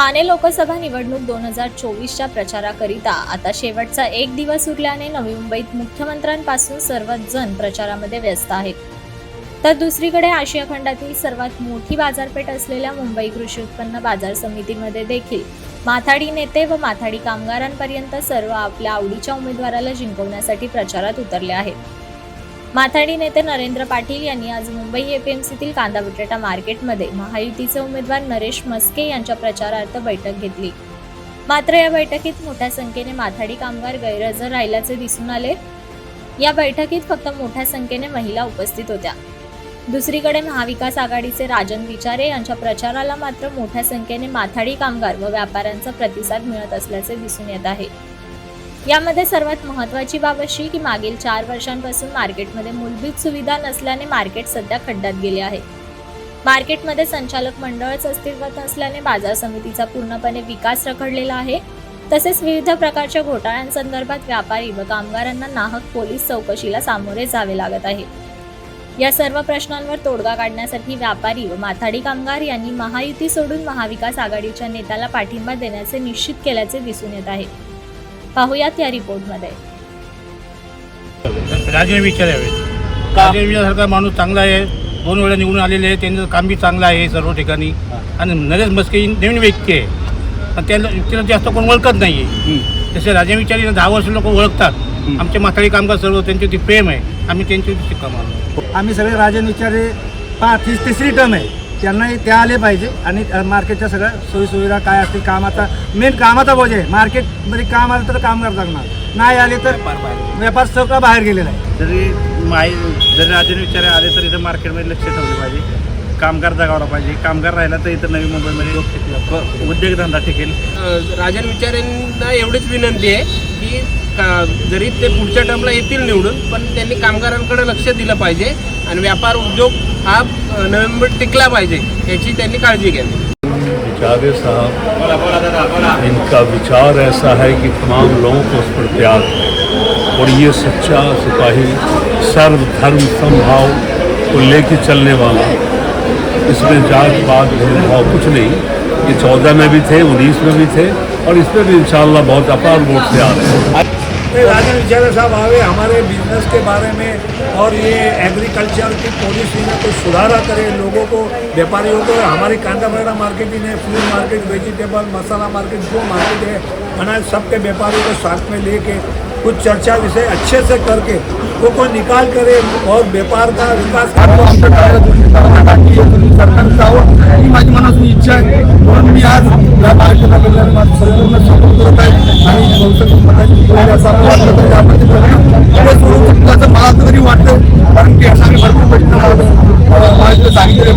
ठाणे लोकसभा निवडणूक दोन हजार चोवीसच्या प्रचाराकरिता आता शेवटचा एक दिवस उरल्याने नवी मुंबईत मुख्यमंत्र्यांपासून सर्वच जण प्रचारामध्ये व्यस्त आहेत. तर दुसरीकडे आशिया खंडातील सर्वात मोठी बाजारपेठ असलेल्या मुंबई कृषी उत्पन्न बाजार समितीमध्ये देखील माथाडी नेते व माथाडी कामगारांपर्यंत सर्व आपल्या आवडीच्या उमेदवाराला जिंकवण्यासाठी प्रचारात उतरले आहेत. माथाडी नेते नरेंद्र पाटील यांनी आज मुंबई एपीएमसीतील कांदा बटाटा मार्केटमध्ये महायुतीचे उमेदवार नरेश मस्के यांच्या प्रचारार्थ बैठक घेतली. मात्र या बैठकीत मोठ्या संख्येने माथाडी कामगार गैरहजर राहिल्याचे दिसून आले. या बैठकीत फक्त मोठ्या संख्येने महिला उपस्थित होत्या. दुसरीकडे महाविकास आघाडीचे राजन विचारे यांच्या प्रचाराला मात्र मोठ्या संख्येने माथाडी कामगार व व्यापाऱ्यांचा प्रतिसाद मिळत असल्याचे दिसून येत आहे. यामध्ये सर्वात महत्त्वाची बाब अशी की मागील चार वर्षांपासून मार्केटमध्ये मूलभूत सुविधा नसल्याने मार्केट सध्या खड्ड्यात गेले आहे. मार्केटमध्ये संचालक मंडळच अस्तित्वात नसल्याने बाजार समितीचा पूर्णपणे विकास रखडलेला आहे. तसेच विविध प्रकारच्या घोटाळ्यांसंदर्भात व्यापारी व कामगारांना नाहक पोलीस चौकशीला सामोरे जावे लागत आहे. या सर्व प्रश्नांवर तोडगा काढण्यासाठी व्यापारी व माथाडी कामगार यांनी महायुती सोडून महाविकास आघाडीच्या नेत्याला पाठिंबा देण्याचे निश्चित केल्याचे दिसून येत आहे. पाहुयात या रिपोर्टमध्ये. राजन विचार यावेत राजन विचारसारखा माणूस चांगला आहे. दोन वेळा निवडून आलेले आहे. त्यांचं काम बी चांगलं आहे सर्व ठिकाणी. आणि नरेश मस्के नवीन व्यक्ती आहे. आणि त्याला त्याला जास्त कोण ओळखत नाही आहे तसे राजन विचारी दहा वर्ष लोक ओळखतात. आमचे माथाडी कामगार सर्व त्यांच्यावरती प्रेम आहे. आम्ही त्यांच्यावरती शिक्का मारलो आम्ही सगळे राजन विचारे पा तीस तिसरी टर्म आहे. त्यांनाही त्या आले पाहिजे आणि मार्केटच्या सगळ्या सोयीसुविधा काय असतील कामाचा मेन कामाचा बोज आहे. मार्केटमध्ये काम आलं तर कामगार लागणार नाही आले तर व्यापार सगळं बाहेर गेलेला आहे. जरी माई जरी राजन विचारे आले तर इथं मार्केटमध्ये लक्ष ठेवलं पाहिजे. कामगार जगावला पाहिजे. कामगार राहिला तर इथं नवी मुंबईमध्ये उद्योगधंदा टिकेल. राजन विचारेंना एवढीच विनंती आहे की का जरी ते पुढच्या टर्मला येतील निवडून पण त्यांनी कामगारांकडे लक्ष दिलं पाहिजे आणि व्यापार उद्योग हा अ, नोव्हेंबर टिकला पाहिजे याची त्यांनी काळजी घ्यावी. विचारे साहब। इनका विचार ऐसा है कि तमाम लोगों को उस पर प्यार है और ये सच्चा सिपाही सर्व धर्म समभाव को लेके चलने वाला इसमें जात पात भेदभाव कुछ नहीं। ये चौदह में भी थे उन्नीस में भी थे और इसमें भी इंशाल्लाह बहुत अपार वोट से आ रहे हैं। राजन विचारे साहब आवे, हमारे बिज़नेस के बारे में, और ये एग्रीकल्चर की पॉलिसी में कुछ सुधारा करे लोगों को, व्यापारियों को, हमारी कांदा मार्केटिंग है food market vegetable masala market जो मार्केट है अनाज सबके व्यापारियों को साथ में लेके कुछ चर्चा विषय अच्छे से करके, वो कोई निकाल करे, और व्यापार का विकास सरकार जावं ही माझी इच्छा मार्केटला आहे मताची पहिले असं आपलं वाटलं तर पुढे शकतो असं मला तरी वाटतं कारण की अशा भरपूर प्रश्न सांगितले